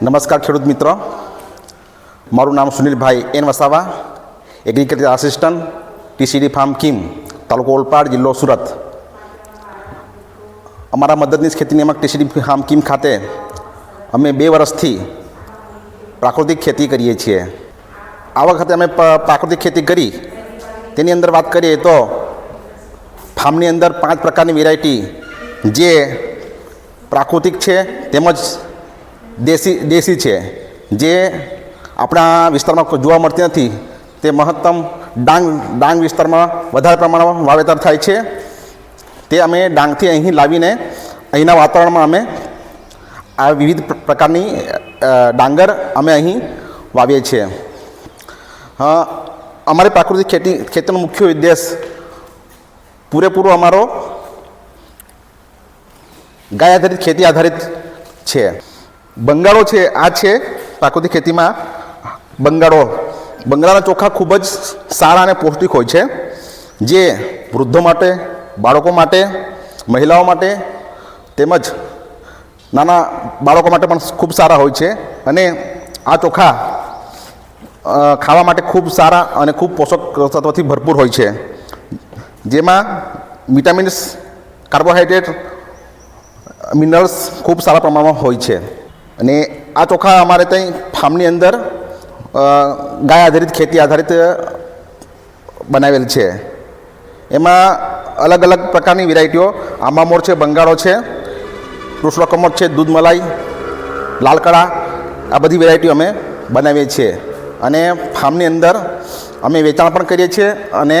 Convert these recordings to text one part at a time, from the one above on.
નમસ્કાર ખેડૂત મિત્રો. મારું નામ સુનિલભાઈ N Vasava agriculture assistant TCD farm Kim તાલુકો ઓલપાડ, જિલ્લો સુરત. અમારા મદદનીશ ખેતી નિયામક ટીસીડી ફાર્મ કિમ ખાતે અમે બે વર્ષથી પ્રાકૃતિક ખેતી કરીએ છીએ. આ વખતે અમે પ્રાકૃતિક ખેતી કરી. તેની અંદર વાત કરીએ તો ફાર્મની અંદર પાંચ પ્રકારની વેરાયટી જે પ્રાકૃતિક છે, તેમજ દેશી દેશી છે. જે આપણા વિસ્તારમાં જોવા મળતી નથી, તે મહત્તમ ડાંગ ડાંગ વિસ્તારમાં વધારે પ્રમાણમાં વાવેતર થાય છે. તે અમે ડાંગથી અહીં લાવીને અહીંના વાતાવરણમાં અમે આ વિવિધ પ્રકારની ડાંગર અમે અહીં વાવીએ છીએ. અમારી પ્રાકૃતિક ખેતી, ખેતીનો મુખ્ય ઉદ્દેશ પૂરેપૂરો અમારો ગાય આધારિત, ખેતી આધારિત છે. બંગાળો છે, આ છે, પ્રાકૃતિક ખેતીમાં બંગાળો. બંગાળાના ચોખા ખૂબ જ સારા અને પૌષ્ટિક હોય છે, જે વૃદ્ધો માટે, બાળકો માટે, મહિલાઓ માટે તેમજ નાના બાળકો માટે પણ ખૂબ સારા હોય છે અને આ ચોખા ખાવા માટે ખૂબ સારા અને ખૂબ પોષક તત્વથી ભરપૂર હોય છે. જેમાં વિટામિન્સ, કાર્બોહાઈડ્રેટ, મિનરલ્સ ખૂબ સારા પ્રમાણમાં હોય છે. અને આ ચોખા અમારે ત્યાં ફાર્મની અંદર ગાય આધારિત, ખેતી આધારિત બનાવેલ છે. એમાં અલગ અલગ પ્રકારની વેરાયટીઓ. આંબામોર છે, બંગાળો છે કૃષ્ણકમોદ છે, દૂધ મલાઈ, લાલકડા, આ બધી વેરાયટીઓ અમે બનાવીએ છીએ. અને ફાર્મની અંદર અમે વેચાણ પણ કરીએ છીએ અને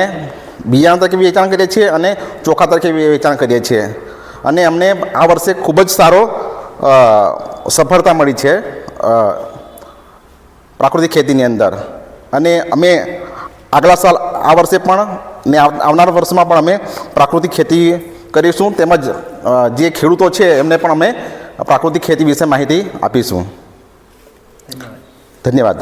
બિયારણ તરીકે વેચાણ કરીએ છીએ અને ચોખા તરીકે વેચાણ કરીએ છીએ. અને અમને આ વર્ષે ખૂબ જ સારો સફળતા મળી છે પ્રાકૃતિક ખેતીની અંદર. અને અમે આગલા સાલ આ વર્ષે પણ ને આવ- આવનારા વર્ષમાં પણ અમે પ્રાકૃતિક ખેતી કરીશું તેમજ જે ખેડૂતો છે એમને પણ અમે પ્રાકૃતિક ખેતી વિશે માહિતી આપીશું. ધન્યવાદ.